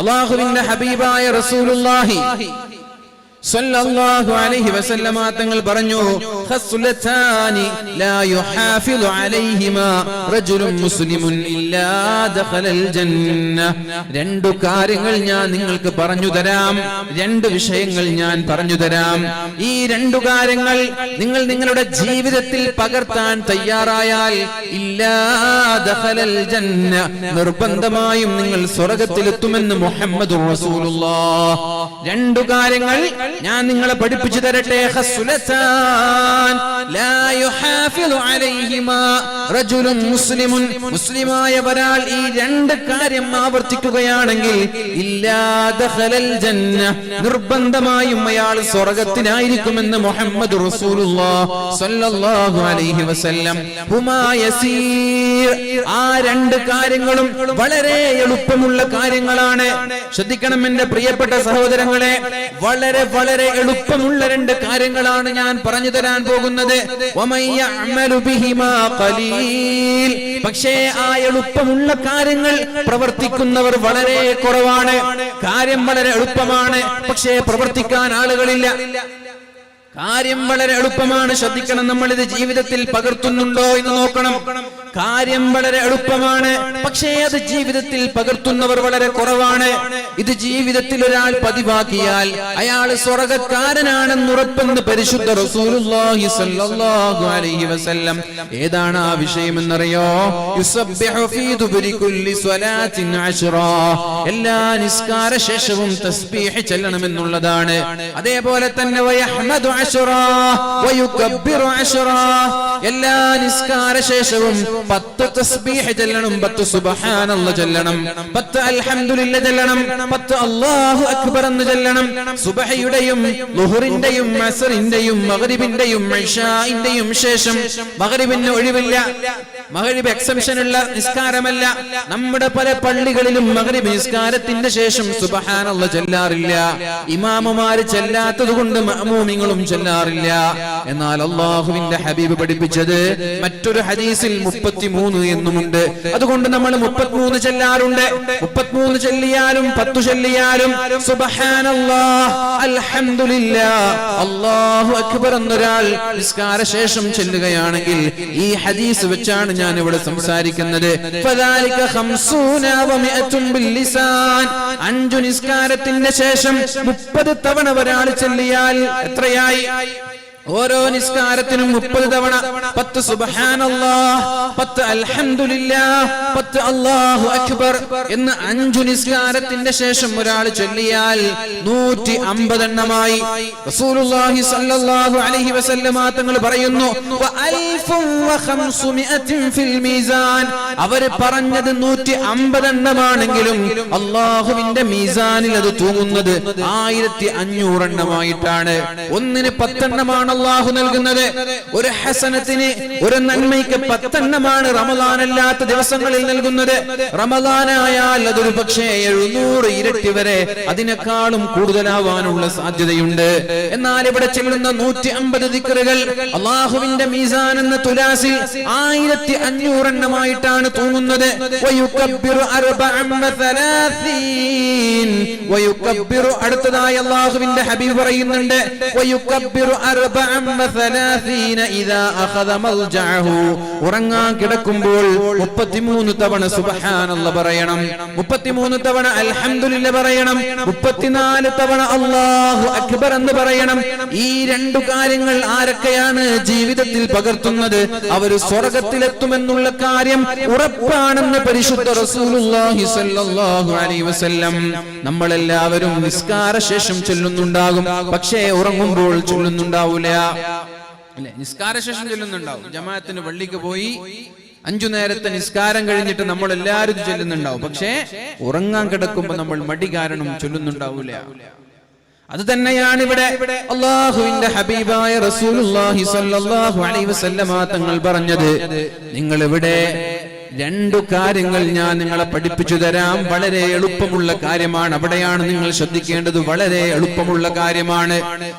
അള്ളാഹുവിന്റെ ഹബീബായ റസൂലുള്ളാഹി സല്ലല്ലാഹു അലൈഹി വസല്ലമ തങ്ങൾ പറഞ്ഞു ഖസ്ലതാനി لا يحافظ عليهما رجل مسلم ഇല്ലാ دخل ജന്ന രണ്ട് കാര്യങ്ങൾ ഞാൻ നിങ്ങൾക്ക് പറഞ്ഞു തരാം. രണ്ട് വിഷയങ്ങൾ ഞാൻ പറഞ്ഞു തരാം. ഈ രണ്ടു കാര്യങ്ങൾ നിങ്ങൾ നിങ്ങളുടെ ജീവിതത്തിൽ പകർത്താൻ തയ്യാറായാൽ ഇല്ലാ ദഖലൽ ജന്ന നിർബന്ധമായും നിങ്ങൾ സ്വർഗത്തിലെത്തുമെന്ന് മുഹമ്മദ് രണ്ടു കാര്യങ്ങൾ ഞാൻ നിങ്ങളെ പഠിപ്പിച്ചു തരട്ടെ. ഖസ്ലതാൻ ലാ യുഹാഫിളു അലൈഹിമാ റജുലുൻ മുസ്ലിമുൻ മുസ്ലിമായ ഒരാൾ ഈ രണ്ട് കാര്യം ആവർത്തിക്കുകയാണെങ്കിൽ ഇല്ലാ ദഖലൽ ജന്ന നിർബന്ധമായും അയാൾ സ്വർഗത്തിലായിരിക്കുമെന്ന് മുഹമ്മദ് റസൂലുള്ളാഹ് സ്വല്ലല്ലാഹു അലൈഹി വസല്ലം. ഹുമാ യസീർ. ആ രണ്ട് കാര്യങ്ങളും വളരെ എളുപ്പമുള്ള കാര്യങ്ങളാണ്. ശ്രദ്ധിക്കണം എന്റെ പ്രിയപ്പെട്ട സഹോദരങ്ങളെ. വളരെ വളരെ എളുപ്പമുള്ള രണ്ട് കാര്യങ്ങളാണ് ഞാൻ പറഞ്ഞു തരാൻ പോകുന്നത്. പക്ഷേ ആ എളുപ്പമുള്ള കാര്യങ്ങൾ പ്രവർത്തിക്കുന്നവർ വളരെ കുറവാണ്. കാര്യം വളരെ എളുപ്പമാണ്. പക്ഷേ പ്രവർത്തിക്കാൻ ആളുകളില്ല. കാര്യം വളരെ എളുപ്പമാണ്. ശ്രദ്ധിക്കണം. നമ്മൾ ഇത് ജീവിതത്തിൽ പകർത്തുന്നുണ്ടോ എന്ന് നോക്കണം. കാര്യം വളരെ എളുപ്പമാണ്. പക്ഷേ അത് ജീവിതത്തിൽ പകർത്തുന്നവർ വളരെ കുറവാണ്. ഇത് ജീവിതത്തിൽ ഒരാൾ പതിവാക്കിയാൽ അയാൾ സ്വർഗക്കാരനാണെന്ന് ഉറപ്പെന്ന് പരിശുദ്ധ റസൂലുള്ളാഹി സ്വല്ലല്ലാഹു അലൈഹി വസല്ലം ഏതാണ് ആ വിഷയം എന്നറിയോ സ്വലാത്തിൻ എല്ലാ നിസ്കാര ശേഷവും തസ്ബീഹ് ചെല്ലണമെന്നുള്ളതാണ്. അതേപോലെ തന്നെ എല്ലാ നിസ്കാര ശേഷവും പത്ത് തസ്ബീഹ് ചെല്ലണം പത്ത് സുബ്ഹാനല്ലാഹ് ചെല്ലണം പത്ത് അൽഹംദുലില്ല ചെല്ലണം പത്ത് അല്ലാഹു അക്ബർ എന്ന് ചെല്ലണം. സുബഹയുടെയും ലുഹറിന്റെയും അസറിന്റെയും മഗ്രിബിന്റെയും ഇഷാഇന്റെയും ശേഷം മഗ്രിബിന് ഒഴിവില്ല. മഗ്രിബ് എക്സംഷൻ ഉള്ള നിസ്കാരമല്ല. നമ്മുടെ പല പള്ളികളിലും മഗ്രിബ് നിസ്കാരത്തിന്റെ ശേഷം സുബ്ഹാനല്ലാഹ് ചൊല്ലാറില്ല. ഇമാമുമാര് ചെല്ലാത്തത് കൊണ്ട് മഅമൂമിങ്ങളും ചെല്ലാറില്ല. എന്നാൽ അള്ളാഹുവിന്റെ ഹബീബ് പഠിപ്പിച്ചത് മറ്റൊരു ഹദീസിൽ മുപ്പത്തിമൂന്ന് എന്നുമുണ്ട്. അതുകൊണ്ട് നമ്മൾ മുപ്പത്തിമൂന്ന് ചെല്ലാറുണ്ട്. മുപ്പത്തിമൂന്ന് ചെല്ലിയാലും പത്തു ചെല്ലിയാലും അല്ലാഹു അക്ബർ എന്നൊരാൾ നിസ്കാര ശേഷം ചെല്ലുകയാണെങ്കിൽ ഈ ഹദീസ് വെച്ചാണ് ഞാൻ ഇവിടെ സംസാരിക്കുന്നത് അഞ്ചു നിസ്കാരത്തിന്റെ ശേഷം മുപ്പത് തവണ ഒരാൾ ചെല്ലിയാൽ എത്രയായി? ഓരോ നിസ്കാരത്തിനും മുപ്പത് തവണ പത്ത് പത്ത് പത്ത് അല്ലാഹു അക്ബർ എന്ന് അഞ്ചു നിസ്കാരത്തിന്റെ ശേഷം ഒരാൾ ചൊല്ലിയാൽ നൂറ്റി അമ്പതെണ്ണമായി റസൂലുള്ളാഹി സ്വല്ലല്ലാഹു അലൈഹി വസല്ലമ തങ്ങൾ പറയുന്നു ഫിൽ മീസാൻ. അവർ പറഞ്ഞത് നൂറ്റി അമ്പതെണ്ണമാണെങ്കിലും അള്ളാഹുവിന്റെ മീസാനിൽ അത് തൂങ്ങുന്നത് ആയിരത്തി അഞ്ഞൂറെണ്ണമായിട്ടാണ് ഒന്നിന് പത്തെണ്ണമാണ് അള്ളാഹു നൽകുന്നത്. ഒരു ഹസനത്തിന് ഒരു നന്മയ്ക്ക് പത്തെണ്ണമാണ് റമദാനല്ലാത്ത ദിവസങ്ങളിൽ നൽകുന്നത്. റമദാനായാൽ അതൊരു പക്ഷേ എഴുന്നൂറ് ഇരട്ടി വരെ അതിനേക്കാളും കൂടുതലാവാനുള്ള സാധ്യതയുണ്ട്. എന്നാൽ ഇവിടെ ചെല്ലുന്ന നൂറ്റി അമ്പത് ദിക്കറുകൾ അള്ളാഹുവിന്റെ മീസാൻ എന്ന തുലാസിൽ ആയിരത്തി അഞ്ഞൂറെണ്ണമായിട്ടാണ് തൂങ്ങുന്നത് അടുത്തതായി അള്ളാഹുവിന്റെ ഹബീബ് പറയുന്നുണ്ട്. ഉറങ്ങാൻ കിടക്കുമ്പോൾ മുപ്പത്തിമൂന്ന് തവണ സുബ്ഹാനല്ല പറയണം. മുപ്പത്തിമൂന്ന് തവണ അൽഹംദുലില്ല പറയണം. മുപ്പത്തിനാല് തവണ അല്ലാഹു അക്ബർ എന്ന് പറയണം. ഈ രണ്ടു കാര്യങ്ങൾ ആരൊക്കെയാണ് ജീവിതത്തിൽ പകർത്തുന്നത്? അവർ സ്വർഗത്തിലെത്തുമെന്നുള്ള കാര്യം ഉറപ്പാണെന്ന് പരിശുദ്ധ റസൂലുള്ളാഹി സ്വല്ലല്ലാഹു അലൈഹി വസല്ലം നമ്മളെല്ലാവരും നിസ്കാര ശേഷം ചൊല്ലുന്നുണ്ടാകും. പക്ഷേ ഉറങ്ങുമ്പോൾ ചൊല്ലുന്നുണ്ടാവൂല. അല്ലെ നിസ്കാര ശേഷം ചൊല്ലുന്നുണ്ടാവും. ജമാഅത്തിന് പള്ളിക്ക് പോയി അഞ്ചു നേരത്തെ നിസ്കാരം കഴിഞ്ഞിട്ട് നമ്മൾ എല്ലാവരും ചൊല്ലുന്നുണ്ടാവും. പക്ഷേ ഉറങ്ങാൻ കിടക്കുമ്പോ നമ്മൾ മടി കാരണം ചൊല്ലുന്നുണ്ടാവൂല. അത് തന്നെയാണ് ഇവിടെ അള്ളാഹുവിന്റെ ഹബീബായ റസൂലുള്ളാഹി സ്വല്ലല്ലാഹു അലൈഹി വസല്ലമ തങ്ങൾ പറഞ്ഞത്. നിങ്ങൾ ഇവിടെ രണ്ടു കാര്യങ്ങൾ ഞാൻ നിങ്ങളെ പഠിപ്പിച്ചു തരാം. വളരെ എളുപ്പമുള്ള കാര്യമാണ്. അവിടെയാണ് നിങ്ങൾ ശ്രദ്ധിക്കേണ്ടത്. വളരെ എളുപ്പമുള്ള കാര്യമാണ്.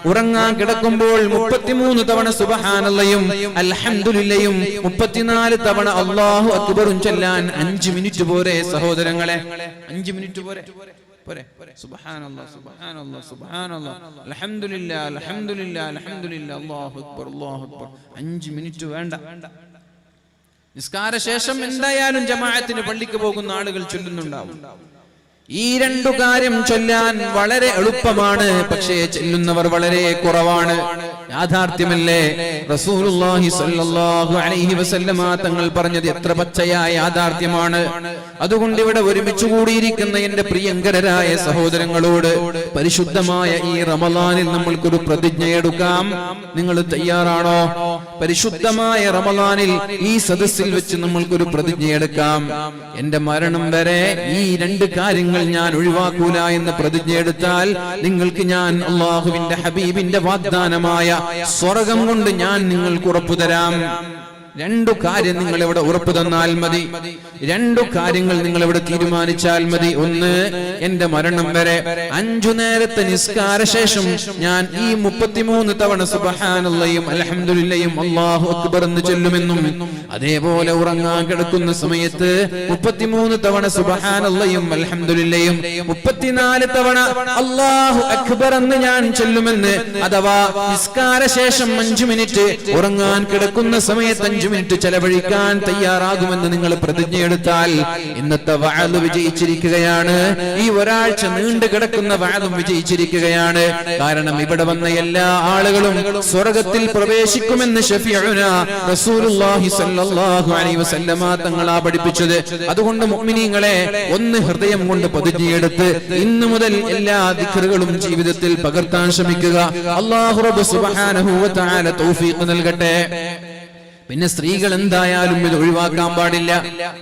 ഉറങ്ങാൻ കിടക്കുമ്പോൾ മുപ്പത്തിമൂന്ന് തവണ സുബഹാനല്ലയും അൽഹംദുലില്ലയും മുപ്പത്തിനാല് തവണ അള്ളാഹു അക്ബറും ചെല്ലാൻ അഞ്ചു മിനിറ്റ് പോരെ സഹോദരങ്ങളെ. അഞ്ചു മിനിറ്റ് പോരെ. പോരെ സുബ്ഹാനല്ലാഹ് സുബ്ഹാനല്ലാഹ് സുബ്ഹാനല്ലാഹ് അല്ലാഹു അല്ലാഹു അക്ബർ. 5 മിനിറ്റ് വേണ്ട. നിസ്കാര ശേഷം എന്തായാലും ജമാഅത്തിന് പള്ളിക്ക് പോകുന്ന ആളുകൾ ചൊല്ലുന്നുണ്ടാവും. ഈ രണ്ടു കാര്യം ചൊല്ലാൻ വളരെ എളുപ്പമാണ്. പക്ഷേ ചെല്ലുന്നവർ വളരെ കുറവാണ്. യാഥാർത്ഥ്യമല്ലേ? റസൂലുള്ളാഹി സ്വല്ലല്ലാഹു അലൈഹി വസല്ലമ തങ്ങൾ പറഞ്ഞത് എത്ര പച്ചയായ യാഥാർത്ഥ്യമാണ്. അതുകൊണ്ട് ഇവിടെ ഒരുമിച്ച് കൂടിയിരിക്കുന്ന എന്റെ പ്രിയങ്കരരായ സഹോദരങ്ങളോട് പരിശുദ്ധമായ ഈ റമലാനിൽ നമ്മൾക്കൊരു പ്രതിജ്ഞ എടുക്കാം നിങ്ങൾ തയ്യാറാണോ? പരിശുദ്ധമായ റമദാനിൽ ഈ സദസ്സിൽ വെച്ച് നമ്മൾക്കൊരു പ്രതിജ്ഞ എടുക്കാം. എന്റെ മരണം വരെ ഈ രണ്ട് കാര്യങ്ങൾ ഞാൻ ഒഴിവാക്കൂല എന്ന് പ്രതിജ്ഞ എടുത്താൽ നിങ്ങൾക്ക് ഞാൻ അള്ളാഹുവിന്റെ ഹബീബിന്റെ വാഗ്ദാനമായ സ്വർഗം കൊണ്ട് ഞാൻ നിങ്ങൾക്ക് ഉറപ്പു തരാം രണ്ടു കാര്യം നിങ്ങൾ ഇവിടെ ഉറപ്പ് തന്നാൽ മതി. രണ്ടു കാര്യങ്ങൾ നിങ്ങൾ ഇവിടെ തീരുമാനിച്ചാൽ മതി. ഒന്ന് എന്റെ മരണം വരെ അഞ്ചു നേരത്തെ നിസ്കാര ശേഷം ഞാൻ ഈ മുപ്പത്തിമൂന്ന് തവണ സുബഹാനുള്ളയും അലഹമുല്ലയും അള്ളാഹു അക്ബർ എന്ന് ചൊല്ലുമെന്നും അതേപോലെ ഉറങ്ങാൻ കിടക്കുന്ന സമയത്ത് മുപ്പത്തിമൂന്ന് തവണ സുബഹാനുള്ളയും അലഹമുല്ലയും മുപ്പത്തിനാല് തവണ അള്ളാഹു അക്ബർ എന്ന് ഞാൻ ചൊല്ലുമെന്ന് അഥവാ നിസ്കാര ശേഷം അഞ്ചു മിനിറ്റ് ഉറങ്ങാൻ കിടക്കുന്ന സമയത്ത് അഞ്ചു മിനിറ്റ് ചെലവഴിക്കാൻ തയ്യാറാകുമെന്ന് നിങ്ങൾ പ്രതിജ്ഞയെടുത്താൽ ഇന്നത്തെ വാഴ് വിജയിച്ചിരിക്കുകയാണ്. ഈ ഒരാഴ്ച നീണ്ടു കിടക്കുന്ന വാഴും വിജയിച്ചിരിക്കുകയാണ്. കാരണം ഇവിടെ വന്ന എല്ലാ ആളുകളും സ്വർഗത്തിൽ പ്രവേശിക്കുമെന്ന് തങ്ങളാ പഠിപ്പിച്ചത്. അതുകൊണ്ട് മുഅ്മിനീങ്ങളെ ഒന്ന് ഹൃദയം കൊണ്ട് പ്രതിജ്ഞയെടുത്ത് ഇന്നു മുതൽ എല്ലാ ദിക്റുകളും ജീവിതത്തിൽ പകർത്താൻ ശ്രമിക്കുക. റബ്ബ് സുബ്ഹാനഹു വ തൗഫീഖ് നൽകട്ടെ. പിന്നെ സ്ത്രീകൾ എന്തായാലും ഇത് ഒഴിവാക്കാൻ പാടില്ല.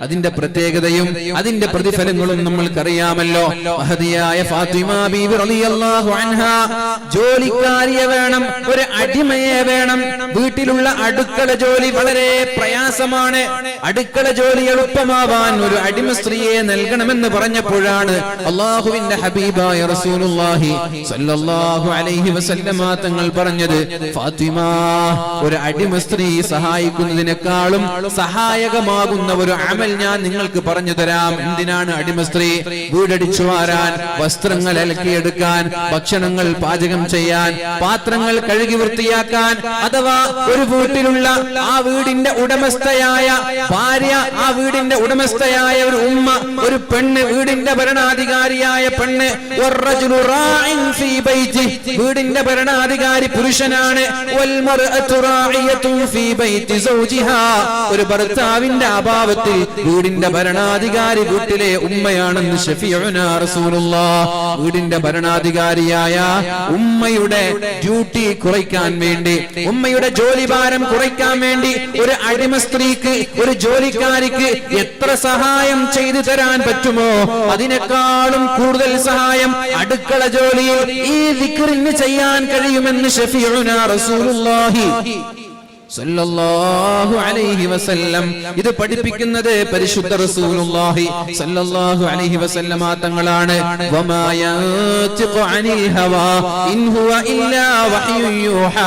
അതിന്റെ പ്രത്യേകതയും അതിന്റെ പ്രതിഫലങ്ങളും നമ്മൾക്കറിയാമല്ലോ. ഫാത്തിമ റളിയല്ലാഹു അൻഹ ജോലിക്കാരിയെ വേണം ഒരു അടിമയെ വേണം. വീട്ടിലുള്ള അടുക്കള ജോലി വളരെ പ്രയാസമാണ്. അടുക്കള ജോലി എളുപ്പമാവാൻ ഒരു അടിമ സ്ത്രീയെ നൽകണമെന്ന് പറഞ്ഞപ്പോഴാണ് അള്ളാഹുവിന്റെ ഹബീബായ റസൂലുള്ളാഹി സ്വല്ലല്ലാഹു അലൈഹി വസല്ലമ തങ്ങൾ പറഞ്ഞത് ഫാത്തിമ ഒരു അടിമ സ്ത്രീ സഹായിക്കുന്നതിനേക്കാളും സഹായകമാകുന്ന ഒരു അമൽ ഞാൻ നിങ്ങൾക്ക് പറഞ്ഞു തരാം എന്തിനാണ് അടിമ സ്ത്രീ വീടടിച്ചു വാരാൻ വസ്ത്രങ്ങൾ അലക്കിയെടുക്കാൻ ഭക്ഷണങ്ങൾ പാചകം ചെയ്യാൻ പാത്രങ്ങൾ കഴുകി വൃത്തിയാക്കാൻ അഥവാ ഒരു വീട്ടിലുള്ള ആ വീടിന്റെ ഉടമസ്ഥയായ ഭാര്യ ആ വീടിന്റെ ഉടമസ്ഥയായ ഒരു ഉമ്മ ഒരു പെണ്ണ് വീടിന്റെ ഭരണാധികാരിയായ പെണ്ണ്. വീടിന്റെ ഭരണാധികാരി പുരുഷനാണ് ഒരു ഭർത്താവിന്റെ അഭാവത്തിൽ വീടിന്റെ ഭരണാധികാരി വീട്ടിലെ ഉമ്മയാണെന്ന് വീടിന്റെ ഭരണാധികാരിയായ ഉമ്മയുടെ ഡ്യൂട്ടി കുറയ്ക്കാൻ വേണ്ടി ഉമ്മയുടെ ജോലി ഭാരം കുറയ്ക്കാൻ വേണ്ടി ഒരു അടിമ സ്ത്രീക്ക് ഒരു ജോലിക്കാരിക്ക് എത്ര സഹായം ചെയ്തു തരാൻ പറ്റുമോ? അതിനേക്കാളും കൂടുതൽ സഹായം അടുക്കള ജോലിയിൽ ഈ വിക്രിന് ചെയ്യാൻ കഴിയുമെന്ന് ഷഫീഉനാ റസൂലുള്ളാഹി. സല്ലല്ലാഹു അലൈഹി വസല്ലം. ഇത് പഠിപ്പിക്കുന്നത് പരിശുദ്ധ റസൂലുള്ളാഹി സല്ലല്ലാഹു അലൈഹി വസല്ലമ തങ്ങളാണ്. വമാ യൻതിഖു അനിൽ ഹവാ. ഇൻ ഹുവ ഇല്ലാ വഹ്യു യൂഹാ.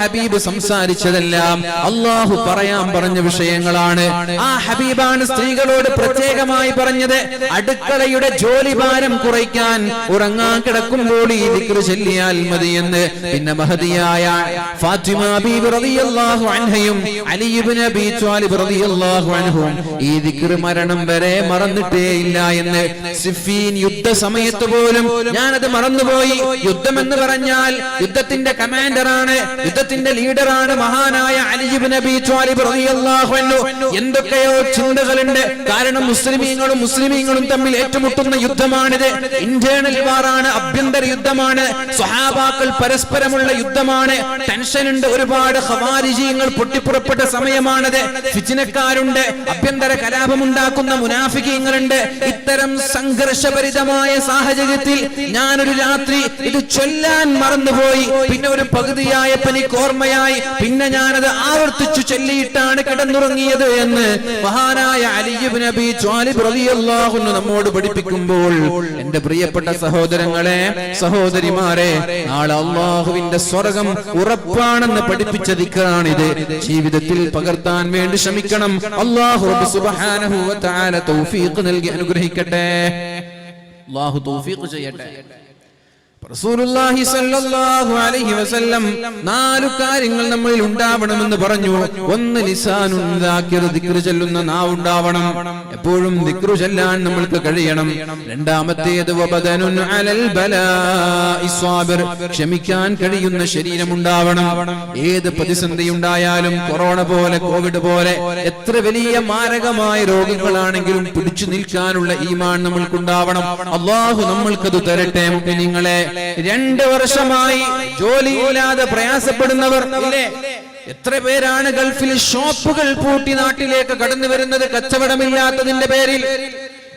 ഹബീബ് സംസാരിച്ചതെല്ലാം അല്ലാഹു പറയാൻ പറഞ്ഞ വിഷയങ്ങളാണ്. ആ ഹബീബാണ് സ്ത്രീകളോട് പ്രത്യേകമായി പറഞ്ഞത്. അടുക്കളയുടെ ജോലി ഭാരം കുറയ്ക്കാൻ ഉറങ്ങാൻ കിടക്കുമ്പോൾ ഈ ദിക്ർ ചൊല്ലിയാൽ മതിയെന്ന്. പിന്നെ മഹതിയായ ഫാത്തിമ ബീബി റളിയല്ലാഹു അൻഹയും അലി ഇബ്നു അബീ ത്വാലിബ് റളിയല്ലാഹു അൻഹും ഈ ദിക്ർ മരണം വരെ മറന്നിട്ടേ ഇല്ല എന്ന് സിഫീൻ യുദ്ധ സമയത്ത് പോലും ഞാനത് മറന്നുപോയി. യുദ്ധം എന്ന് പറഞ്ഞാൽ യുദ്ധത്തിന്റെ കമാൻഡറാണ് യുദ്ധത്തിന്റെ ലീഡറാണ് മഹാനായ അലി ഇബ്നു അബീ ത്വാലിബ് റളിയല്ലാഹു അൻഹു. എന്തൊക്കെയോ ചിന്തകളുണ്ട്. കാരണം മുസ്ലിമീങ്ങളും മുസ്ലിമീങ്ങളും തമ്മിൽ ഏറ്റുമുട്ടുന്ന യുദ്ധമാണിത്. ഇന്റേണൽ വാറാണ് ആഭ്യന്തര യുദ്ധമാണ്. സ്വഹാബാക്കൾ പരസ്പരമുള്ള യുദ്ധമാണ്. ടെൻഷൻ ഉണ്ട് ഒരുപാട്. ഖവാരിജീങ്ങൾ പൊട്ടിപ്പുറപ്പെട്ട സമയമാണത്. ഫിജിനക്കാരുണ്ട് അഭ്യന്തര കലാപമുണ്ടാക്കുന്ന മുനാഫിക്കീങ്ങളുണ്ട് ഇത്തരം സംഘർഷഭരിതമായ സാഹചര്യത്തിൽ ഞാനൊരു രാത്രി ഇത് ചൊല്ലാൻ മറന്നുപോയി. പിന്നെ ഒരു പകുതിയായ പനിക്ക് ഓർമ്മയായി പിന്നെ ഞാനത് ആവർത്തിച്ചു ചൊല്ലിയിട്ടാണ് കിടന്നുറങ്ങിയത് എന്ന് മഹാനായ അലിയുബ് നബി റളിയല്ലാഹു നമ്മോട് പഠിപ്പിക്കുമ്പോൾ എന്റെ പ്രിയപ്പെട്ട സഹോദരങ്ങളെ സഹോദരിമാരെ നാളെ അള്ളാഹുവിന്റെ സ്വർഗം ഉറപ്പാണെന്ന് പഠിപ്പിച്ച ദിക്കറാണിത് ജീവിതത്തിൽ പകർത്താൻ വേണ്ടി ശ്രമിക്കണം. അള്ളാഹു റബ്ബ് വ തആല തൗഫീഖ് നൽകി അനുഗ്രഹിക്കട്ടെ. അള്ളാഹു തൗഫീഖ് ചെയ്യട്ടെ. റസൂലുള്ളാഹി സല്ലല്ലാഹു അലൈഹി വസല്ലം നാലു കാര്യങ്ങൾ നമ്മളിൽ ഉണ്ടാവണമെന്ന് പറഞ്ഞു. ഒന്ന് ലിസാനുൻ ദാക്കിർ ദിക്ർ ചൊല്ലുന്ന നാവുണ്ടാവണം എപ്പോഴും ദിക്ർ ചൊല്ലാൻ നമ്മൾക്ക് കഴിയണം. രണ്ടാമത്തേത് വബദനുൻ അലൽ ബലാഇ സ്വാബിർ ക്ഷമിക്കാൻ കഴിയുന്ന ശരീരം ഉണ്ടാവണം. ഏത് പ്രതിസന്ധി ഉണ്ടായാലും കൊറോണ പോലെ കോവിഡ് പോലെ എത്ര വലിയ മാരകമായ രോഗങ്ങളാണെങ്കിലും പിടിച്ചു നിൽക്കാനുള്ള ഈമാൻ നമ്മൾക്കുണ്ടാവണം. അള്ളാഹു നമ്മൾക്കത് തരട്ടെ നിങ്ങളെ രണ്ട് വർഷമായി ജോലിയില്ലാതെ പ്രയാസപ്പെടുന്നവർ എത്ര പേരാണ് ഗൾഫിൽ ഷോപ്പുകൾ പൂട്ടി നാട്ടിലേക്ക് കടന്നു വരുന്നത് കച്ചവടമില്ലാത്തതിന്റെ പേരിൽ?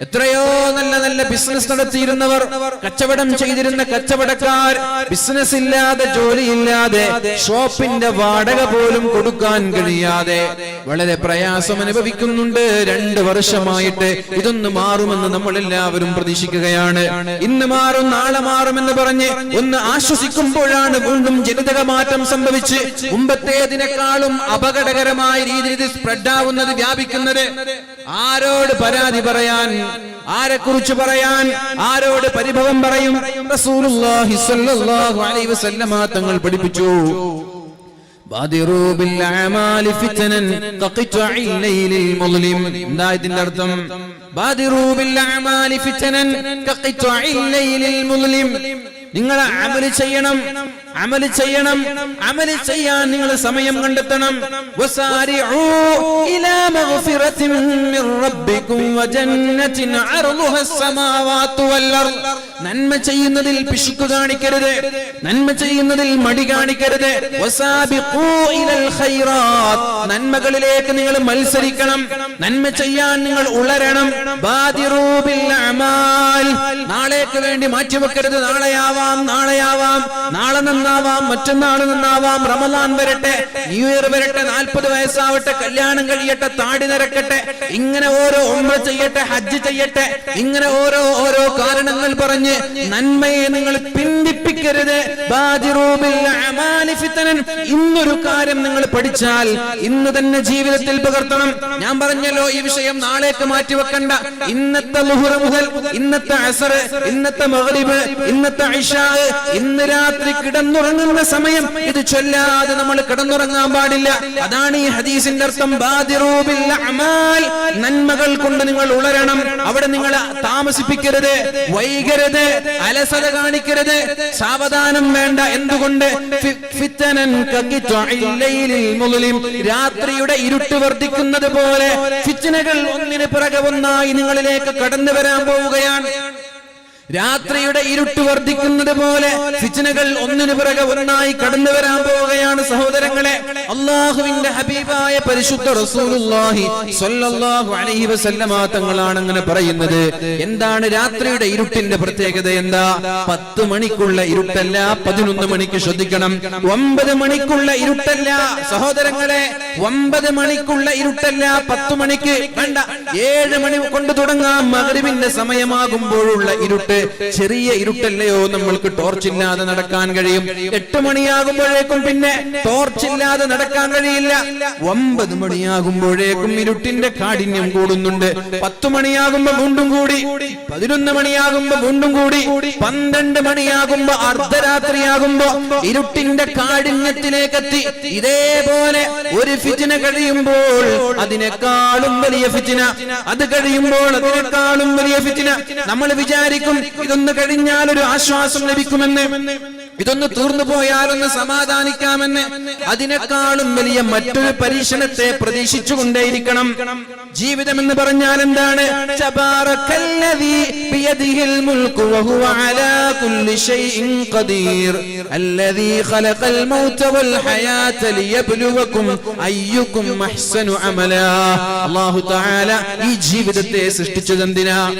എത്രയോ നല്ല നല്ല ബിസിനസ് നടത്തിയിരുന്നവർ കച്ചവടം ചെയ്തിരുന്ന കച്ചവടക്കാർ ബിസിനസ് ഇല്ലാതെ ജോലിയില്ലാതെ ഷോപ്പിന്റെ വാടക പോലും കൊടുക്കാൻ കഴിയാതെ വളരെ പ്രയാസം അനുഭവിക്കുന്നുണ്ട്. രണ്ട് വർഷമായിട്ട് ഇതൊന്ന് മാറുമെന്ന് നമ്മൾ എല്ലാവരും പ്രതീക്ഷിക്കുകയാണ്. ഇന്ന് മാറും നാളെ മാറുമെന്ന് പറഞ്ഞ് ഒന്ന് ആശ്വസിക്കുമ്പോഴാണ് വീണ്ടും ജനിതക മാറ്റം സംഭവിച്ച് മുമ്പത്തേതിനേക്കാളും അപകടകരമായ രീതിയിൽ സ്പ്രെഡ് ആവുന്നത് വ്യാപിക്കുന്നത്. ആരോട് പരാതി പറയാൻ ആരെ കുറിച്ച് പറയാൻ ആരോട് പരിഭവം പറയും? റസൂലുള്ളാഹി സ്വല്ലല്ലാഹു അലൈഹി വസല്ലമ തങ്ങൾ പഠിപ്പിച്ചു. ബാദിറൂ അമാലി മുസ്ലിം. ഇതിന്റെ അർത്ഥം? അമാലി മുസ്ലിം. നിങ്ങൾ അമൽ ചെയ്യണം. അമൽ ചെയ്യണം. അമൽ ചെയ്യാൻ നിങ്ങൾ സമയം കണ്ടെത്തണം. നന്മ ചെയ്യുന്നതിൽ പിശുക്ക് കാണിക്കരുത്. നന്മ ചെയ്യുന്നതിൽ മടി കാണിക്കരുത്. നന്മകളിലേക്ക് നിങ്ങൾ മത്സരിക്കണം. നന്മ ചെയ്യാൻ നിങ്ങൾ ഉളരണം. നാളേക്ക് വേണ്ടി മാറ്റിവെക്കരുത്. നാളെയാവാം നാളെയാവാം. നാളെ നന്ന നന്നാവാം മറ്റന്നാൾ നന്നാവാം റമദാൻ വരട്ടെ ന്യൂ ഇയർ വരട്ടെ നാൽപ്പത് വയസ്സാവട്ടെ കല്യാണം കഴിയട്ടെ താടി നിരക്കട്ടെ ഇങ്ങനെ ഓരോ ഒമ്പ ചെയ്യട്ടെ ഹജ്ജ് ചെയ്യട്ടെ ഇങ്ങനെ ഓരോ ഓരോ കാരണങ്ങൾ പറഞ്ഞ് നന്മയെ നിങ്ങൾ പിന്തിപ്പിക്കരുത്. ഇന്നൊരു കാര്യം നിങ്ങൾ പഠിച്ചാൽ ഇന്ന് തന്നെ ജീവിതത്തിൽ പകർത്തണം ഞാൻ പറഞ്ഞല്ലോ ഈ വിഷയം നാളേക്ക് മാറ്റിവെക്കണ്ട ഇന്നത്തെ ലുഹുറ ഇന്നത്തെ അസർ ഇന്നത്തെ മഗ്രിബ് ഇന്നത്തെ ഇഷാ ഇന്ന് രാത്രി കിടന്നുറങ്ങുന്ന സമയം ഇത് ചൊല്ലാതെ നമ്മൾ കിടന്നുറങ്ങാൻ പാടില്ല. അതാണ് ഈ ഹദീസിന്റെ അർത്ഥം. നന്മകൾ കൊണ്ട് നിങ്ങൾ ഉളരണം അവിടെ നിങ്ങൾ താമസിപ്പിക്കരുത് വൈകരുത് അലസത കാണിക്കരുത്. സാവധാനം വേണ്ട. എന്തുകൊണ്ട്. രാത്രിയുടെ ഇരുട്ട് വർദ്ധിക്കുന്നത് പോലെ ഫിച്ചനകൾ ഒന്നിന് പിറകെ ഒന്നായി നിങ്ങളിലേക്ക് കടന്നു വരാൻ പോവുകയാണ്. രാത്രിയുടെ ഇരുട്ട് വർദ്ധിക്കുന്നത് പോലെ ഫിച്ചനകൾ ഒന്നിനു പിറകെ ഒന്നായി കടന്നു വരാൻ പോവുകയാണ് സഹോദരങ്ങളെ. അള്ളാഹുവിന്റെ ഹബീബായ പരിശുദ്ധ റസൂലുള്ളാഹി സ്വല്ലല്ലാഹു അലൈഹി വസല്ലമ തങ്ങളാണ് അങ്ങനെ പറയുന്നത്. എന്താണ് രാത്രിയുടെ ഇരുട്ടിന്റെ പ്രത്യേകത എന്താ? പത്ത് മണിക്കുള്ള ഇരുട്ടല്ല പതിനൊന്ന് മണിക്ക് ശ്രദ്ധിക്കണം. ഒമ്പത് മണിക്കുള്ള ഇരുട്ടല്ല സഹോദരങ്ങളെ ഒമ്പത് മണിക്കുള്ള ഇരുട്ടല്ല പത്ത് മണിക്ക് വേണ്ട. ഏഴ് മണി കൊണ്ട് തുടങ്ങാം. മകരിവിന്റെ സമയമാകുമ്പോഴുള്ള ഇരുട്ട്. ചെറിയ ഇരുട്ടല്ലയോ നമ്മൾക്ക് ടോർച്ച് ഇല്ലാതെ നടക്കാൻ കഴിയും. എട്ട് മണിയാകുമ്പോഴേക്കും പിന്നെ ടോർച്ച് ഇല്ലാതെ നടക്കാൻ കഴിയില്ല. ഒമ്പത് മണിയാകുമ്പോഴേക്കും ഇരുട്ടിന്റെ കാഠിന്യം കൂടുന്നുണ്ട്. പത്ത് മണിയാകുമ്പോ വീണ്ടും കൂടി പതിനൊന്ന് മണിയാകുമ്പോ വീണ്ടും കൂടി പന്ത്രണ്ട് മണിയാകുമ്പോ അർദ്ധരാത്രിയാകുമ്പോ ഇരുട്ടിന്റെ കാഠിന്യത്തിലേക്കെത്തി. ഇതേപോലെ ഒരു ഫിജിന കഴിയുമ്പോൾ അതിനേക്കാളും വലിയ ഫിജിന. അത് കഴിയുമ്പോൾ അതിനേക്കാളും വലിയ ഫിജിന. നമ്മൾ വിചാരിക്കും ഇതൊന്ന് കഴിഞ്ഞാൽ ഒരു ആശ്വാസം ലഭിക്കുമെന്ന്. ഇതൊന്ന് തീർന്നു പോയാലൊന്ന് സമാധാനിക്കാമെന്ന്. അതിനേക്കാളും വലിയ മറ്റൊരു പരീക്ഷണത്തെ പ്രതീക്ഷിച്ചുകൊണ്ടേയിരിക്കണം. ജീവിതം എന്ന് പറഞ്ഞാൽ എന്താണ്? അള്ളാഹു ഈ ജീവിതത്തെ സൃഷ്ടിച്ചതെന്തിനാ?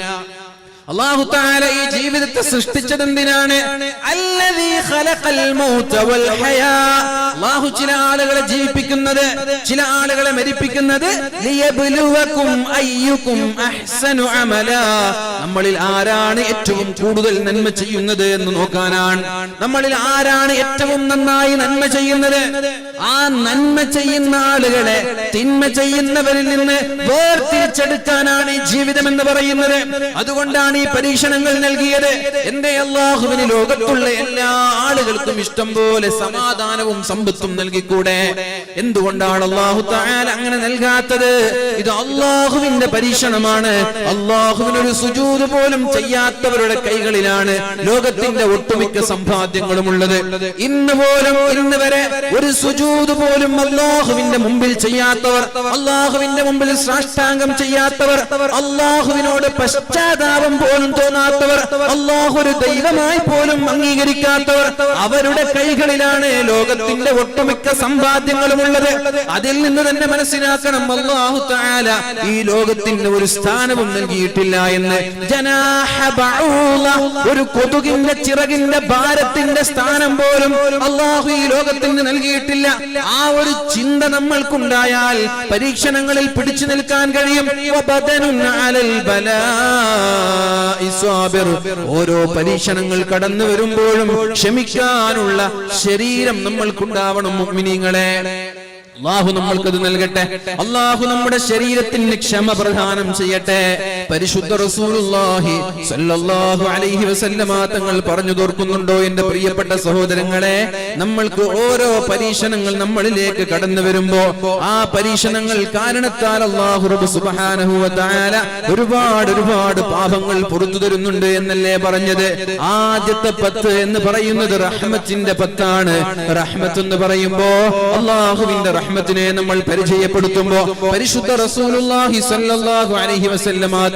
അള്ളാഹു താല ഈ ജീവിതത്തെ സൃഷ്ടിച്ചത് എന്തിനാണ് അല്ലദീ ഖലഖൽ മൗത വൽ ഹയാ. അള്ളാഹു ചില ആളുകളെ ജീവിപ്പിക്കുന്നത് ചില ആളുകളെ മരിപ്പിക്കുന്നത് നമ്മളിൽ ആരാണ് ഏറ്റവും കൂടുതൽ നന്മ ചെയ്യുന്നത് എന്ന് നോക്കാനാണ്. നമ്മളിൽ ആരാണ് ഏറ്റവും നന്നായി നന്മ ചെയ്യുന്നത്? ആ നന്മ ചെയ്യുന്ന ആളുകളെ തിന്മ ചെയ്യുന്നവരിൽ നിന്ന് വേർതിരിച്ചെടുക്കാനാണ് ഈ ജീവിതം എന്ന് പറയുന്നത്. അതുകൊണ്ടാണ് എന്തുകൊണ്ടാണ് ഈ പരീക്ഷണങ്ങൾ നൽകിയത്. എന്റെ അള്ളാഹുവിന് ലോകത്തുള്ള എല്ലാ ആളുകൾക്കും ഇഷ്ടം പോലെ സമാധാനവും സമ്പത്തും നൽകിക്കൂടെ? എന്തുകൊണ്ടാണ് അള്ളാഹു അങ്ങനെ നൽകാത്തത്? ഇത് അള്ളാഹുവിന്റെ പരീക്ഷണമാണ്. അള്ളാഹുവിനൊരു സുജൂത് പോലും ചെയ്യാത്തവരുടെ കൈകളിലാണ് ലോകത്തിന്റെ ഒട്ടുമിക്ക സമ്പാദ്യങ്ങളും ഉള്ളത്. ഇന്ന് പോലും ഇന്ന് വരെ ഒരു സുജൂത് പോലും അള്ളാഹുവിന്റെ മുമ്പിൽ ചെയ്യാത്തവർ അള്ളാഹുവിന്റെ മുമ്പിൽ സാഷ്ടാംഗം ചെയ്യാത്തവർ അള്ളാഹുവിനോട് പശ്ചാത്താപം പോലും തോന്നാത്തവർ അള്ളാഹു ഒരു ദൈവമായി പോലും അംഗീകരിക്കാത്തവർ അവരുടെ കൈകളിലാണ് ലോകത്തിന്റെ ഒട്ടുമിക്ക സമ്പാദ്യങ്ങളും ഉള്ളത്. അതിൽ നിന്ന് തന്നെ മനസ്സിലാക്കണം അള്ളാഹു താല ഈ ലോകത്തിന് ഒരു സ്ഥാനവും നൽകിയിട്ടില്ല എന്ന്. ഒരു കൊതുകിന്റെ ചിറകിന്റെ ഭാരത്തിന്റെ സ്ഥാനം പോലും അള്ളാഹു ഈ ലോകത്തിന് നൽകിയിട്ടില്ല. ആ ഒരു ചിന്ത നമ്മൾക്കുണ്ടായാൽ പരീക്ഷണങ്ങളിൽ പിടിച്ചു നിൽക്കാൻ കഴിയും. ഓരോ പരീക്ഷണങ്ങൾ കടന്നു വരുമ്പോഴും ക്ഷമിക്കാനുള്ള ശരീരം നമ്മൾക്കുണ്ടാവണം മുഅ്മിനീങ്ങളെ അള്ളാഹു നമ്മൾക്കത് നൽകട്ടെ. അള്ളാഹു നമ്മുടെ ശരീരത്തിന് ക്ഷമ പ്രദാനം ചെയ്യട്ടെ. പരിശുദ്ധ റസൂലുള്ളാഹി അലൈഹി വസല്ലമ തങ്ങൾ പറഞ്ഞു തോർക്കുന്നുണ്ടോ എന്റെ പ്രിയപ്പെട്ട സഹോദരങ്ങളെ? നമ്മൾക്ക് ഓരോ പരീക്ഷണങ്ങൾ നമ്മളിലേക്ക് കടന്നു വരുമ്പോ ആ പരീക്ഷണങ്ങൾ കാരണത്താൽ അള്ളാഹു റബ്ബ് സുബ്ഹാനഹു വ തആല ഒരുപാട് ഒരുപാട് പാപങ്ങൾ പുറത്തു തരുന്നുണ്ട് എന്നല്ലേ പറഞ്ഞത്? ആദ്യത്തെ പത്ത് എന്ന് പറയുന്നത് റഹ്മത്തിന്റെ പത്താണ്. റഹ്മത്ത് എന്ന് പറയുമ്പോ അള്ളാഹുവിന്റെ റഹ്മത്തിനെ നമ്മൾ പരിചയപ്പെടുത്തുമ്പോ പരിശുദ്ധ റസൂലുള്ളാഹി സ്വല്ലല്ലാഹു അലൈഹി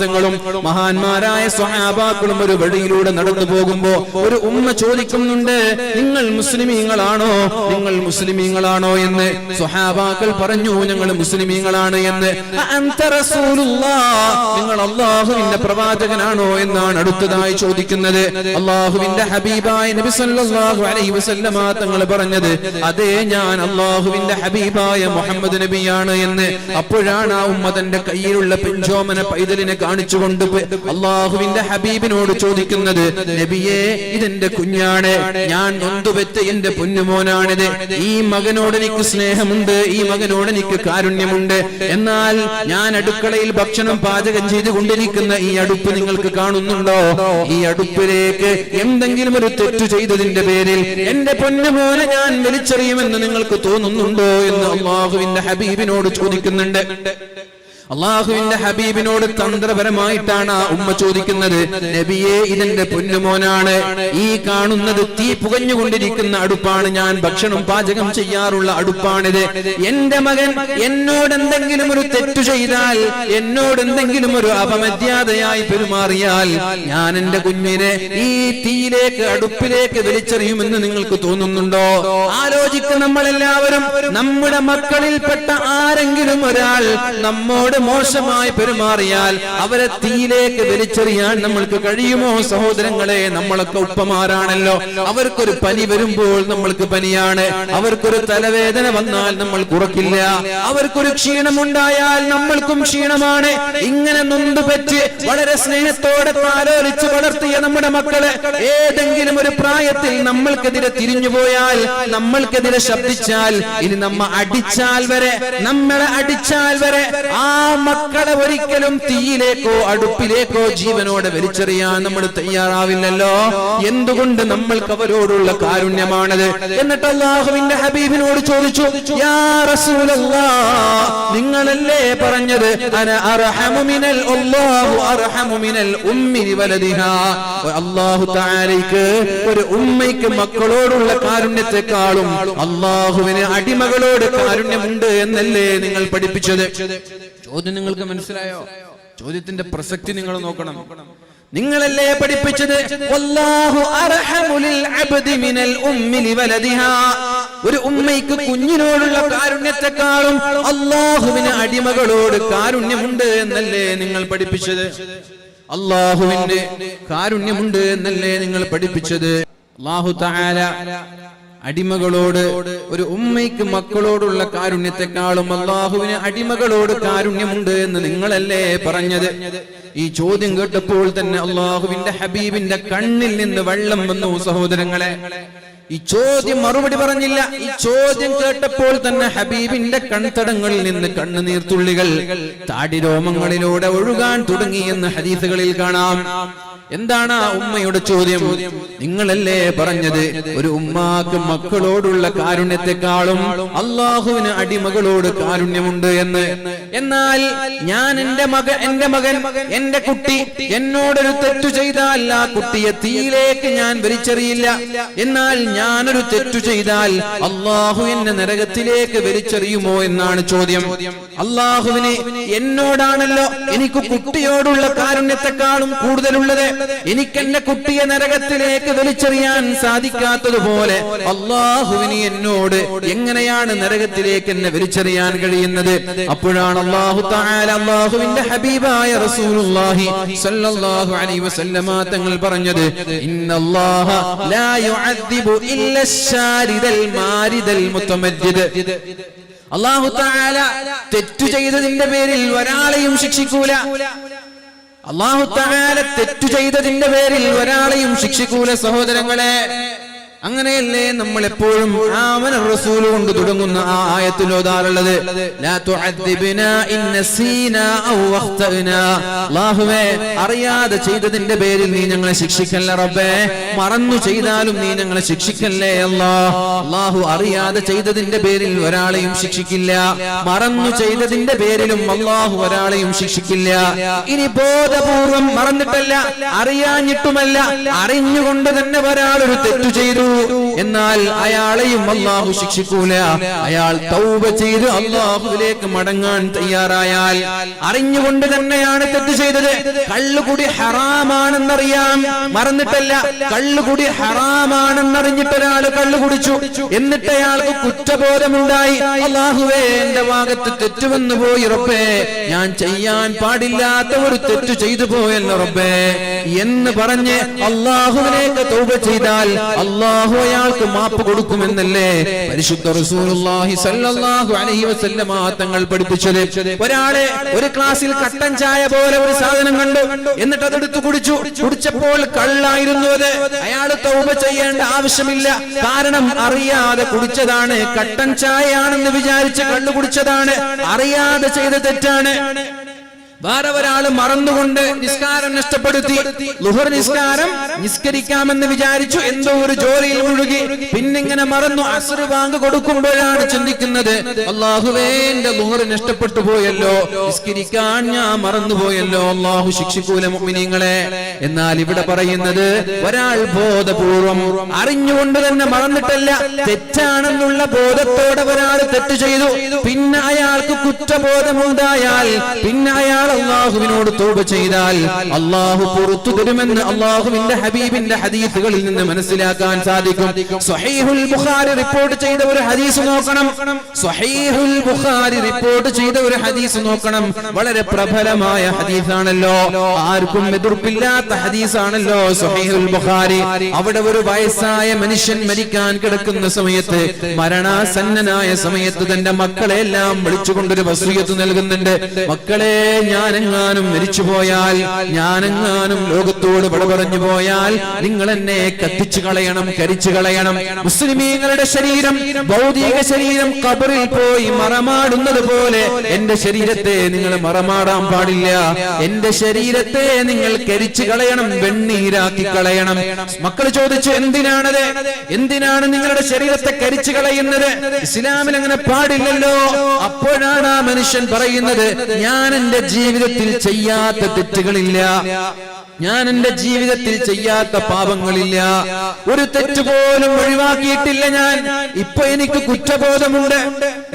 തങ്ങളും മഹാന്മാരായ സ്വഹാബാക്കളും ഒരു വഴിയിലൂടെ നടന്നു പോകുമ്പോ ഒരു ഉമ്മ ചോദിക്കുന്നുണ്ട് നിങ്ങൾ മുസ്ലിമീങ്ങളാണോ? നിങ്ങൾ മുസ്ലിമീങ്ങളാണോ? എന്ന് സ്വഹാബാക്കൾ പറഞ്ഞു ഞങ്ങൾ മുസ്ലിമീങ്ങളാണ് എന്ന്. നിങ്ങൾ അള്ളാഹുവിന്റെ പ്രവാചകനാണോ? എന്നാണ് അടുത്തതായി ചോദിക്കുന്നത്. അള്ളാഹുവിന്റെ ഹബീബായ നബി സല്ലല്ലാഹു അലൈഹി വസല്ലമ തങ്ങൾ പറഞ്ഞത് അതേ ഞാൻ അള്ളാഹുവിന്റെ ഹബീബായ മുഹമ്മദ് നബിയാണ് എന്ന് അപ്പോഴാണ് ആ ഉമ്മതന്റെ കയ്യിലുള്ള പിഞ്ചോമന പൈതലിനെ കാണിച്ചുകൊണ്ട് അള്ളാഹുവിന്റെ ഹബീബിനോട് ചോദിക്കുന്നത് നബിയെ ഇതെന്റെ കുഞ്ഞാണ്. ഞാൻ നൊന്തുവെച്ച എന്റെ പൊന്നുമോനാണിത്. ഈ മകനോട് എനിക്ക് സ്നേഹമുണ്ട്. ഈ മകനോട് എനിക്ക് കാരുണ്യമുണ്ട്. എന്നാൽ ഞാൻ അടുക്കളയിൽ ഭക്ഷണം പാചകം ചെയ്തുകൊണ്ടിരിക്കുന്ന ഈ അടുപ്പ് നിങ്ങൾക്ക് കാണുന്നുണ്ടോ? ഈ അടുപ്പിലേക്ക് എന്തെങ്കിലും ഒരു തെറ്റു ചെയ്തതിന്റെ പേരിൽ എന്റെ പൊന്നുമോനെ ഞാൻ വലിച്ചെറിയുമെന്ന് നിങ്ങൾക്ക് തോന്നുന്നുണ്ടോ? എന്ന് അള്ളാഹുവിന്റെ ഹബീബിനോട് ചോദിക്കുന്നുണ്ട്. അള്ളാഹുവിന്റെ ഹബീബിനോട് തന്ത്രപരമായിട്ടാണ് ആ ഉമ്മ ചോദിക്കുന്നത്. നബിയെ ഇതെന്റെ പൊന്നുമോനാണ്. ഈ കാണുന്നത് തീ പുകഞ്ഞുകൊണ്ടിരിക്കുന്ന അടുപ്പാണ് ഞാൻ. ഭക്ഷണം പാചകം ചെയ്യാറുള്ള അടുപ്പാണിത്. എന്റെ മകൻ എന്നോട് എന്തെങ്കിലും ഒരു തെറ്റു ചെയ്താൽ എന്നോട് എന്തെങ്കിലും ഒരു അപമര്യാദയായി പെരുമാറിയാൽ ഞാൻ എന്റെ കുഞ്ഞിനെ ഈ തീയിലേക്ക് അടുപ്പിലേക്ക് വലിച്ചെറിയുമെന്ന് നിങ്ങൾക്ക് തോന്നുന്നുണ്ടോ? ആലോചിക്ക നമ്മളെല്ലാവരും. നമ്മുടെ മക്കളിൽപ്പെട്ട ആരെങ്കിലും ഒരാൾ നമ്മോട് മോശമായി പെരുമാറിയാൽ അവരെ തീയിലേക്ക് വലിച്ചെറിയാൻ നമ്മൾക്ക് കഴിയുമോ? സഹോദരങ്ങളെ നമ്മളൊക്കെ ഉപ്പമാരാണല്ലോ. അവർക്കൊരു പനി വരുമ്പോൾ നമ്മൾക്ക് പനിയാണ്. അവർക്കൊരു തലവേദന വന്നാൽ നമ്മൾ കുറക്കില്ല അവർക്കൊരു ക്ഷീണമുണ്ടായാൽ നമ്മൾക്കും ക്ഷീണമാണ്. ഇങ്ങനെ നൊന്തുപറ്റ് വളരെ സ്നേഹത്തോടെ താലോലിച്ച് വളർത്തിയ നമ്മുടെ മക്കൾ ഏതെങ്കിലും ഒരു പ്രായത്തിൽ നമ്മൾക്കെതിരെ തിരിഞ്ഞുപോയാൽ നമ്മൾക്കെതിരെ ശബ്ദിച്ചാൽ ഇനി നമ്മ അടിച്ചാൽ വരെ നമ്മളെ അടിച്ചാൽ വരെ ആ മക്കളെ ഒരിക്കലും തീയിലേക്കോ അടുപ്പിലേക്കോ ജീവനോടെ വലിച്ചെറിയാൻ നമ്മൾ തയ്യാറാവില്ലല്ലോ? എന്തുകൊണ്ട് നമ്മൾക്ക് അവരോടുള്ള കാരുണ്യമാണത്? എന്നിട്ട് അള്ളാഹുവിന്റെ ഹബീബിനോട് ചോദിച്ചു യാ നിങ്ങളല്ലേ പറഞ്ഞത്? അല്ലാഹു തആലയ്ക്ക് ഒരു ഉമ്മയ്ക്ക് മക്കളോടുള്ള കാരുണ്യത്തെക്കാളും അള്ളാഹുവിന് അടിമകളോട് കാരുണ്യമുണ്ട് എന്നല്ലേ നിങ്ങൾ പഠിപ്പിച്ചത്? ചോദ്യം നിങ്ങൾക്ക് മനസ്സിലായോ? ചോദ്യത്തിന്റെ പ്രസക്തി നിങ്ങൾ നോക്കണം. നിങ്ങളല്ലേ പഠിപ്പിച്ചത്? ഒരു ഉമ്മയ്ക്ക് കുഞ്ഞിനോടുള്ള കാരുണ്യത്തെക്കാളും അള്ളാഹുവിന് അടിമകളോട് കാരുണ്യമുണ്ട് എന്നല്ലേ നിങ്ങൾ പഠിപ്പിച്ചത്? അള്ളാഹുവിന്റെ കാരുണ്യമുണ്ട് എന്നല്ലേ നിങ്ങൾ പഠിപ്പിച്ചത്? അള്ളാഹു തആല അടിമകളോട് ഒരു ഉമ്മയ്ക്ക് മക്കളോടുള്ള കാരുണ്യത്തെക്കാളും അള്ളാഹുവിന് അടിമകളോട് കാരുണ്യമുണ്ട് എന്ന് നിങ്ങളല്ലേ പറഞ്ഞത്? ഈ ചോദ്യം കേട്ടപ്പോൾ തന്നെ അള്ളാഹുവിന്റെ ഹബീബിന്റെ കണ്ണിൽ നിന്ന് വെള്ളം വന്നു സഹോദരങ്ങളെ. ഈ ചോദ്യം മറുപടി പറഞ്ഞില്ല. ഈ ചോദ്യം കേട്ടപ്പോൾ തന്നെ ഹബീബിന്റെ കൺതടങ്ങളിൽ നിന്ന് കണ്ണുനീർത്തുള്ളികൾ താടിരോമങ്ങളിലൂടെ ഒഴുകാൻ തുടങ്ങി എന്ന് ഹദീസുകളിൽ കാണാം. എന്താണ് ആ ഉമ്മയുടെ ചോദ്യം? നിങ്ങളല്ലേ പറഞ്ഞത്? ഒരു ഉമ്മാക്ക് മക്കളോടുള്ള കാരുണ്യത്തെക്കാളും അള്ളാഹുവിന് അടിമകളോട് കാരുണ്യമുണ്ട് എന്ന്. എന്നാൽ ഞാൻ എന്റെ മകൻ എന്റെ മകൻ എന്റെ കുട്ടി എന്നോടൊരു തെറ്റു ചെയ്താൽ ആ കുട്ടിയെ തീയിലേക്ക് ഞാൻ വലിച്ചെറിയില്ല. എന്നാൽ ഞാനൊരു തെറ്റു ചെയ്താൽ അള്ളാഹു എന്നെ നരകത്തിലേക്ക് വലിച്ചെറിയുമോ എന്നാണ് ചോദ്യം. അള്ളാഹുവിന് എന്നോടാണല്ലോ എനിക്ക് കുട്ടിയോടുള്ള കാരുണ്യത്തെക്കാളും കൂടുതലുള്ളത്. എനിക്ക് എന്റെ കുട്ടിയെ നരകത്തിലേക്ക് വലിച്ചെറിയാൻ സാധിക്കാത്തതുപോലെ അള്ളാഹുവിന് എന്നോട് എങ്ങനെയാണ് നരകത്തിലേക്ക് എന്നെ വലിച്ചെറിയാൻ കഴിയുന്നത്? അപ്പോഴാണ് അള്ളാഹു അള്ളാഹുവിന്റെ ഹബീബായ റസൂലുള്ളാഹി സ്വല്ലല്ലാഹു അലൈഹി വസല്ലമ തങ്ങൾ പറഞ്ഞത് ഇന്നല്ലാഹ ലാ യുഅദ്ദിബു മാരിദൽ അള്ളാഹു തെറ്റു ചെയ്തതിന്റെ പേരിൽ ഒരാളെയും ശിക്ഷിക്കൂല. അള്ളാഹു തെറ്റു ചെയ്തതിന്റെ പേരിൽ ഒരാളെയും ശിക്ഷിക്കൂല സഹോദരങ്ങളെ. അങ്ങനെയല്ലേ നമ്മൾ എപ്പോഴും ആമന റസൂൽ കൊണ്ട് തുടങ്ങുന്ന ആ അല്ലാഹുവേ അറിയാതെ ചെയ്തതിന്റെ പേരിൽ നീ ഞങ്ങളെ ശിക്ഷിക്കല്ലേ റബ്ബേ? മറന്നു ചെയ്താലും നീ ഞങ്ങളെ ശിക്ഷിക്കല്ലേ അല്ലാ? അള്ളാഹു അറിയാതെ ചെയ്തതിന്റെ പേരിൽ ഒരാളെയും ശിക്ഷിക്കില്ല. മറന്നു ചെയ്തതിന്റെ പേരിലും അള്ളാഹു ഒരാളെയും ശിക്ഷിക്കില്ല. ഇനി ബോധപൂർവം മറന്നിട്ടല്ല അറിയാഞ്ഞിട്ടുമല്ല അറിഞ്ഞുകൊണ്ട് തന്നെ ഒരാളൊരു ഒരു തെറ്റു ചെയ്തു. എന്നാൽ അയാളെയും അള്ളാഹു ശിക്ഷിക്കൂല. അയാൾ തൗബ ചെയ്ത് അള്ളാഹുവിലേക്ക് മടങ്ങാൻ തയ്യാറായാൽ അറിഞ്ഞുകൊണ്ട് തന്നെയാണ് തെറ്റ് ചെയ്തത്. കള്ളുകുടി ഹറാമാണെന്നറിയാം. മറന്നിട്ടല്ല കള്ളുകുടി ഹറാമാണെന്നറിഞ്ഞിട്ട് ഒരാൾ കള്ളു കുടിച്ചു എന്നിട്ട് അയാൾക്ക് കുറ്റബോധമുണ്ടായി. അള്ളാഹുവേ എന്റെ ഭാഗത്ത് തെറ്റുവെന്ന് പോയി റബ്ബേ. ഞാൻ ചെയ്യാൻ പാടില്ലാത്ത ഒരു തെറ്റ് ചെയ്തു പോയല്ലോ റബ്ബേ. എന്ന് പറഞ്ഞ് അള്ളാഹുവിനേക്ക് തൗബ ചെയ്താൽ അള്ളാഹു അയാൾക്ക് മാപ്പ് കൊടുക്കുമെന്നല്ലേ പരിശുദ്ധ റസൂലുള്ളാഹി സല്ലല്ലാഹു അലൈഹി വസല്ലമ തങ്ങൾ പഠിപ്പിച്ചത്. ഒരാളെ ഒരു ക്ലാസ്സിൽ കട്ടൻ ചായ പോലെ ഒരു സാധനം കണ്ടു. എന്നിട്ട് അതെടുത്ത് കുടിച്ചു. കുടിച്ചപ്പോൾ കള്ളായിരുന്നു അത്. അയാൾ തൗബ ചെയ്യേണ്ട ആവശ്യമില്ല. കാരണം അറിയാതെ കുടിച്ചതാണ്. കട്ടൻ ചായയാണെന്ന് വിചാരിച്ച് കള്ളു കുടിച്ചതാണ്. അറിയാതെ ചെയ്ത തെറ്റാണ്. വേറെ ഒരാൾ മറന്നുകൊണ്ട് നിസ്കാരം നഷ്ടപ്പെടുത്തി. ലുഹർ നിസ്കാരം നിസ്കരിക്കാമെന്ന് വിചാരിച്ചു. എന്തോ ഒരു ജോലിയിൽ മുഴുകി. പിന്നിങ്ങനെ മറന്നു അസുർ ബാങ്ക് കൊടുക്കുമ്പോഴാണ് ചിന്തിക്കുന്നത്. അള്ളാഹുവേ എന്റെ ലുഹർ നഷ്ടപ്പെട്ടു പോയല്ലോ. നിസ്കരിക്കാൻ ഞാൻ മറന്നുപോയല്ലോ. അള്ളാഹു ശിക്ഷിക്കൂല മുഅ്മിനീങ്ങളെ. എന്നാൽ ഇവിടെ പറയുന്നത് ഒരാൾ ബോധപൂർവം അറിഞ്ഞുകൊണ്ട് തന്നെ മറന്നിട്ടല്ല. തെറ്റാണെന്നുള്ള ബോധത്തോടെ ഒരാൾ തെറ്റ് ചെയ്തു. പിന്നെ അയാൾക്ക് കുറ്റബോധമുണ്ടായാൽ പിന്നെ അയാൾ അള്ളാഹുവിനോട് തൗബ ചെയ്താൽ അള്ളാഹു പുറത്തു തരുമെന്ന് അള്ളാഹുവിന്റെ ഹബീബിന്റെ ഹദീസുകളിൽ നിന്ന് മനസ്സിലാക്കാൻ സാധിക്കും. സ്വഹീഹുൽ ബുഖാരി റിപ്പോർട്ട് ചെയ്ത ഒരു ഹദീസ് നോക്കണം. സ്വഹീഹുൽ ബുഖാരി റിപ്പോർട്ട് ചെയ്ത ഒരു ഹദീസ് നോക്കണം. വളരെ പ്രബലമായ ഹദീസാണല്ലോ. ആർക്കും എതിർപ്പില്ലാത്ത ഹദീസാണല്ലോ സ്വഹീഹുൽ ബുഖാരി. അവിടെ ഒരു വയസ്സായ മനുഷ്യൻ മരിക്കാൻ കിടക്കുന്ന സമയത്ത് മരണാസന്നനായ സമയത്ത് തന്റെ മക്കളെ എല്ലാം വിളിച്ചുകൊണ്ടൊരു വസൂയത്ത് നൽകുന്നുണ്ട്. മക്കളെ ഞാനെങ്ങാനും മരിച്ചു പോയാൽ ഞാനെങ്ങാനും ലോകത്തോട് വിട പറഞ്ഞു പോയാൽ നിങ്ങൾ എന്നെ കത്തിച്ചു കളയണം കരിച്ചു കളയണം. മുസ്ലിമീങ്ങളുടെ ശരീരം ഭൗതിക ശരീരം കബറിൽ പോയി മറമാടുന്നത് പോലെ എന്റെ ശരീരത്തെ നിങ്ങൾ മറമാടാൻ പാടില്ല. എന്റെ ശരീരത്തെ നിങ്ങൾ കരിച്ചു കളയണം വെണ്ണീരാക്കി കളയണം. മക്കൾ ചോദിച്ചു എന്തിനാണത്? എന്തിനാണ് നിങ്ങളുടെ ശരീരത്തെ കരിച്ചു കളയുന്നത്? ഇസ്ലാമിൽ അങ്ങനെ പാടില്ലല്ലോ. അപ്പോഴാണ് ആ മനുഷ്യൻ പറയുന്നത് ഞാൻ എന്റെ ജീവിതത്തിൽ ചെയ്യാത്ത തെറ്റുകളില്ല. ഞാൻ എന്റെ ജീവിതത്തിൽ ചെയ്യാത്ത പാപങ്ങളില്ല. ഒരു തെറ്റ് പോലും ഒഴിവാക്കിയിട്ടില്ല ഞാൻ. ഇപ്പൊ എനിക്ക് കുറ്റബോധമുണ്ട്.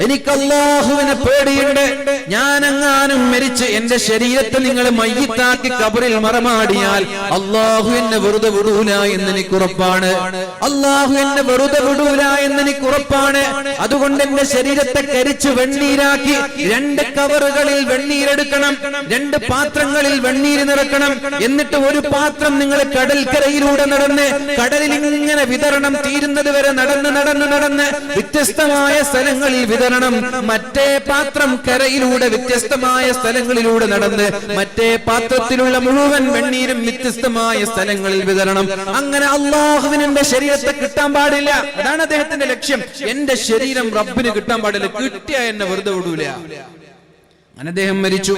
എനിക്ക് അള്ളാഹുവിനെ പേടിയുണ്ട്. ഞാൻ എങ്ങാനും മരിച്ച് എന്റെ ശരീരത്തെ നിങ്ങൾ മയ്യത്താക്കി കബറിൽ മറമാടിയാൽ അള്ളാഹു എന്നെ വെറുതെ വിടൂല എന്ന് എനിക്ക് ഉറപ്പാണ്. അള്ളാഹു എന്നെ വെറുതെ വിടൂല എന്ന് എനിക്ക് ഉറപ്പാണ്. അതുകൊണ്ട് എന്റെ ശരീരത്തെ കരിച്ച് വെണ്ണീരാക്കി രണ്ട് കവറുകളിൽ വെണ്ണീരെടുക്കണം. രണ്ട് പാത്രങ്ങളിൽ വെണ്ണീര് നിറക്കണം. എന്നിട്ട് ഒരു പാത്രം നിങ്ങൾ കടൽക്കരയിലൂടെ നടന്ന് കടലിൽ ഇങ്ങനെ വിതരണം തീരുന്നത് വരെ നടന്ന് നടന്ന് നടന്ന് വ്യത്യസ്തമായ സ്ഥലങ്ങളിൽ വിതരണം. മറ്റേ പാത്രം കരയിലൂടെ വ്യത്യസ്തമായ സ്ഥലങ്ങളിലൂടെ നടന്ന് മറ്റേ പാത്രത്തിലുള്ള മുഴുവൻ വെണ്ണീരും വ്യത്യസ്തമായ സ്ഥലങ്ങളിൽ വിതരണം. അങ്ങനെ അള്ളാഹുവിന് ശരീരത്തെ കിട്ടാൻ പാടില്ല. അതാണ് അദ്ദേഹത്തിന്റെ ലക്ഷ്യം. എന്റെ ശരീരം റബ്ബിന് കിട്ടാൻ പാടില്ല. കിട്ടിയ എന്നെ വെറുതെ വിടൂല. അങ്ങനെ അദ്ദേഹം മരിച്ചു.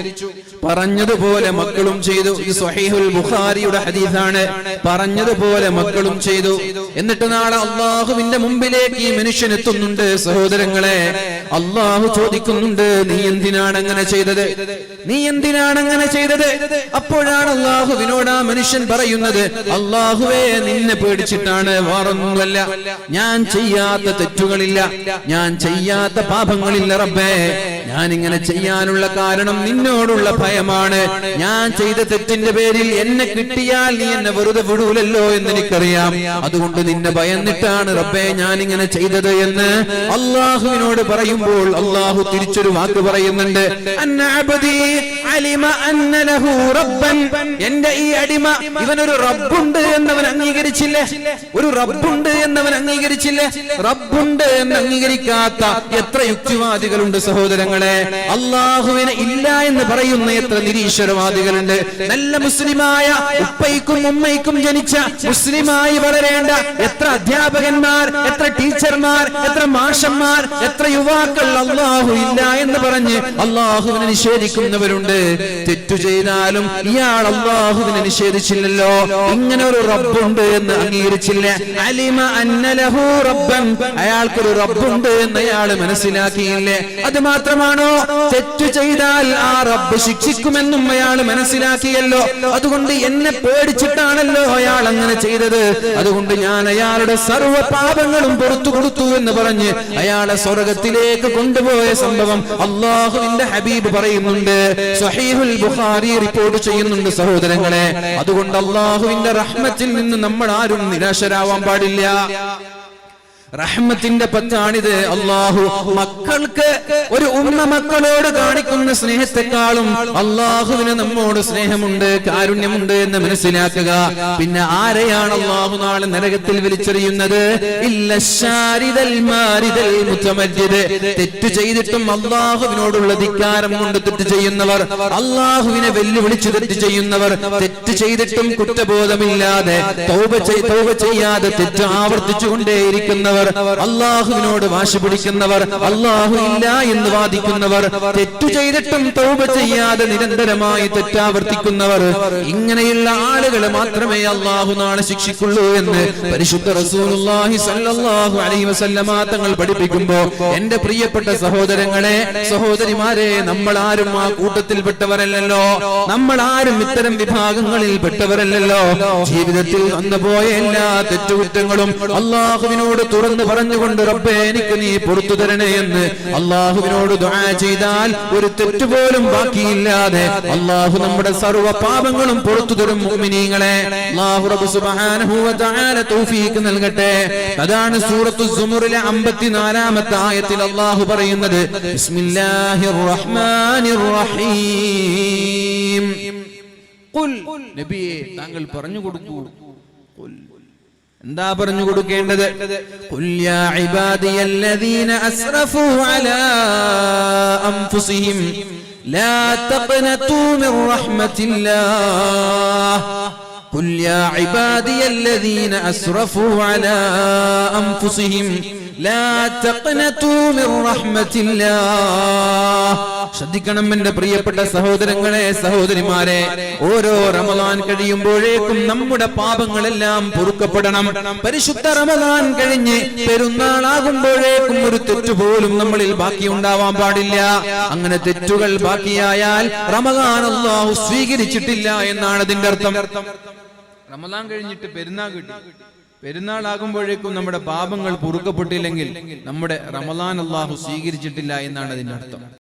പറഞ്ഞതുപോലെ മക്കളും ചെയ്തു. ഇത് സ്വഹീഹുൽ ബുഖാരിയുടെ ഹദീസാണ്. പറഞ്ഞതുപോലെ മക്കളും ചെയ്തു. എന്നിട്ട് നാളെ അള്ളാഹുവിന്റെ മുമ്പിലേക്ക് ഈ മനുഷ്യൻ എത്തുന്നുണ്ട്. സഹോദരങ്ങളെ അള്ളാഹു ചോദിക്കുന്നുണ്ട് നീ എന്തിനാണ് അങ്ങനെ ചെയ്തത്? നീ എന്തിനാണ് അങ്ങനെ ചെയ്തത്? അപ്പോഴാണ് അള്ളാഹുവിനോട് ആ മനുഷ്യൻ പറയുന്നത് അള്ളാഹുവേ നിന്നെ പേടിച്ചിട്ടാണ് വേറൊന്നുമല്ല. ഞാൻ ചെയ്യാത്ത തെറ്റുകളില്ല. ഞാൻ ചെയ്യാത്ത പാപങ്ങളില്ല റബ്ബേ. ഞാൻ ഇങ്ങനെ ചെയ്യാനുള്ള കാരണം നിന്നോടുള്ള ഭയമാണ്. ഞാൻ ചെയ്ത തെറ്റിന്റെ പേരിൽ എന്നെ കിട്ടിയാൽ നീ എന്നെ വെറുതെ വിടൂലല്ലോ എന്ന് എനിക്കറിയാം. അതുകൊണ്ട് നിന്നെ ഭയന്നിട്ടാണ് റബ്ബെ ഞാൻ ഇങ്ങനെ ചെയ്തത് എന്ന് അള്ളാഹുവിനോട് പറയുമ്പോൾ അള്ളാഹു തിരിച്ചൊരു വാക്ക് പറയുന്നുണ്ട്. എന്റെ ഈ അടിമ ഇവനൊരു റബ്ബുണ്ട് എന്നവൻ അംഗീകരിച്ചില്ലേ. ഒരു റബ്ബുണ്ട് എന്നവൻ അംഗീകരിച്ചില്ലേ. റബ്ബുണ്ട് എന്ന് അംഗീകരിക്കാത്ത എത്ര യുക്തിവാദികളുണ്ട് സഹോദരങ്ങളെ. അള്ളാഹുവിനെ ഇല്ല എന്ന് പറയുന്ന എത്ര നിരീശ്വരവാദികളുണ്ട്. നല്ല മുസ്ലിമായ ഉപ്പയ്ക്കും ഉമ്മയ്ക്കും ജനിച്ച മുസ്ലിമായി വളരേണ്ട എത്ര അധ്യാപകന്മാർ എത്ര ടീച്ചർമാർ എത്ര മാഷന്മാർ എത്ര യുവാക്കൾ അള്ളാഹു ഇല്ല എന്ന് പറഞ്ഞ് അള്ളാഹുവിനെ നിഷേധിക്കുന്നവരുണ്ട്. തെറ്റു ചെയ്താലും ഇയാൾ അള്ളാഹുവിനെ നിഷേധിച്ചില്ലല്ലോ. ഇങ്ങനെ ഒരു റബ്ബുണ്ട് എന്ന് അംഗീകരിച്ചില്ല. അലിമ അന്നലഹു റബ്ബൻ. അയാൾക്കൊരു റബ്ബുണ്ട് എന്ന് അയാൾ മനസ്സിലാക്കിയില്ലേ. അത് മാത്രമാണോ? തെറ്റു ചെയ്താൽ ആ റബ്ബ് ശിക്ഷിക്കുമെന്നും അയാൾ മനസ്സിലാക്കിയല്ലോ. അതുകൊണ്ട് എന്നെ പേടിച്ചിട്ടാണല്ലോ അയാൾ അങ്ങനെ ചെയ്തത്. അതുകൊണ്ട് ഞാൻ അയാളുടെ സർവ പാപങ്ങളും പുറത്തു കൊടുത്തു എന്ന് പറഞ്ഞ് അയാളെ സ്വർഗത്തിലേക്ക് കൊണ്ടുപോയ സംഭവം അള്ളാഹുവിന്റെ ഹബീബ് പറയുന്നുണ്ട്. സഹീഹുൽ ബുഖാരി റിപ്പോർട്ട് ചെയ്യുന്നുണ്ട് സഹോദരങ്ങളെ. അതുകൊണ്ട് അള്ളാഹുവിന്റെ റഹ്മത്തിൽ നിന്ന് നമ്മൾ ആരും നിരാശരാവാൻ പാടില്ല. റഹ്മത്തിന്റെ പത്താണിത് അള്ളാഹു മക്കൾക്ക് ഒരു ഉമ്മ മക്കളോട് കാണിക്കുന്ന സ്നേഹത്തെക്കാളും അള്ളാഹുവിന് നമ്മോട് സ്നേഹമുണ്ട് കാരുണ്യമുണ്ട് എന്ന് മനസ്സിലാക്കുക. പിന്നെ ആരെയാണ് അള്ളാഹു നാളെ നരകത്തിൽ വിളിച്ചെറിയുന്നത്? തെറ്റു ചെയ്തിട്ടും അള്ളാഹുവിനോടുള്ള ധിക്കാരം കൊണ്ട് തെറ്റ് ചെയ്യുന്നവർ അള്ളാഹുവിനെ വെല്ലുവിളിച്ച് തെറ്റ് ചെയ്യുന്നവർ തെറ്റ് ചെയ്തിട്ടും കുറ്റബോധമില്ലാതെ തൗബ ചെയ്യാതെ തെറ്റ് ആവർത്തിച്ചുകൊണ്ടേയിരിക്കുന്നവർ അള്ളാഹുവിനോട് വാശി പിടിക്കുന്നവർ അള്ളാഹു ഇല്ല എന്ന് വാദിക്കുന്നവർ തെറ്റു ചെയ്തിട്ടും തൗബ ചെയ്യാതെ നിരന്തരമായി തെറ്റാവർത്തിക്കുന്നവർ ഇങ്ങനെയുള്ള ആളുകളെ മാത്രമേ അള്ളാഹു നാളെ ശിക്ഷിക്കുള്ളൂ എന്ന് പരിശുദ്ധ റസൂലുള്ളാഹി സ്വല്ലല്ലാഹു അലൈഹി വസല്ലമ തങ്ങൾ പഠിപ്പിക്കുമ്പോ എന്റെ പ്രിയപ്പെട്ട സഹോദരങ്ങളെ സഹോദരിമാരെ നമ്മൾ ആരും ആ കൂട്ടത്തിൽപ്പെട്ടവരല്ലോ നമ്മൾ ആരും ഇത്തരം വിഭാഗങ്ങളിൽ പെട്ടവരല്ലോ ജീവിതത്തിൽ വന്നുപോയ എല്ലാ തെറ്റുകുറ്റങ്ങളും അള്ളാഹുവിനോട് തുറന്നു പറഞ്ഞുകൊണ്ട് റബ്ബേ എനിക്ക് നീ പുറത്തു തരണേ എന്ന് അള്ളാഹുവിനോട് ദുആ ചെയ്താൽ ഒരു തെറ്റുപോലും ബാക്കിയില്ലാതെ അള്ളാഹു നമ്മുടെ സർവ പാപങ്ങളും പുറത്തു തരും മുഅ്മിനീങ്ങളെ. സുബ്ഹാനഹു തൗഫീഖ് നൽകട്ടെ. അതാണ് സൂറത്തു സുമുറിലെ അമ്പത്തിനാലാമത്തെ ആയത്തിൽ അള്ളാഹു പറയുന്നത്. ബിസ്മില്ലാഹിർ റഹ്മാനിർ റഹീം. നബിയെ താങ്കൾ പറഞ്ഞു കൊടുക്കൂ. എന്താ പറഞ്ഞു കൊടുക്കേണ്ടത് ഖുൽ യാ ഇബാദിയല്ലദീന അസ്റഫു അലാ അൻഫുസിഹിം ലാ തഖ്നതു മിർ റഹ്മത്തില്ലാഹ് قل يا عبادي الذين أسرفوا على أنفسهم ശ്രദ്ധിക്കണം എന്റെ പ്രിയപ്പെട്ട സഹോദരങ്ങളെ സഹോദരിമാരെ. ഓരോ റമദാൻ കഴിയുമ്പോഴേക്കും നമ്മുടെ പാപങ്ങളെല്ലാം പൊറുക്കപ്പെടണം. പരിശുദ്ധ റമദാൻ കഴിഞ്ഞ് പെരുന്നാളാകുമ്പോഴേക്കും ഒരു തെറ്റ് പോലും നമ്മളിൽ ബാക്കി ഉണ്ടാവാൻ പാടില്ല. അങ്ങനെ തെറ്റുകൾ ബാക്കിയായാൽ റമദാൻ അള്ളാഹു സ്വീകരിച്ചിട്ടില്ല എന്നാണ് അതിന്റെ അർത്ഥം. റമദാൻ കഴിഞ്ഞിട്ട് പെരുന്നാൾ കിട്ടി. പെരുന്നാളാകുമ്പോഴേക്കും നമ്മുടെ പാപങ്ങൾ പൊറുക്കപ്പെട്ടില്ലെങ്കിൽ നമ്മുടെ റമദാൻ അള്ളാഹു സ്വീകരിച്ചിട്ടില്ല എന്നാണ് അതിന്റെ അർത്ഥം.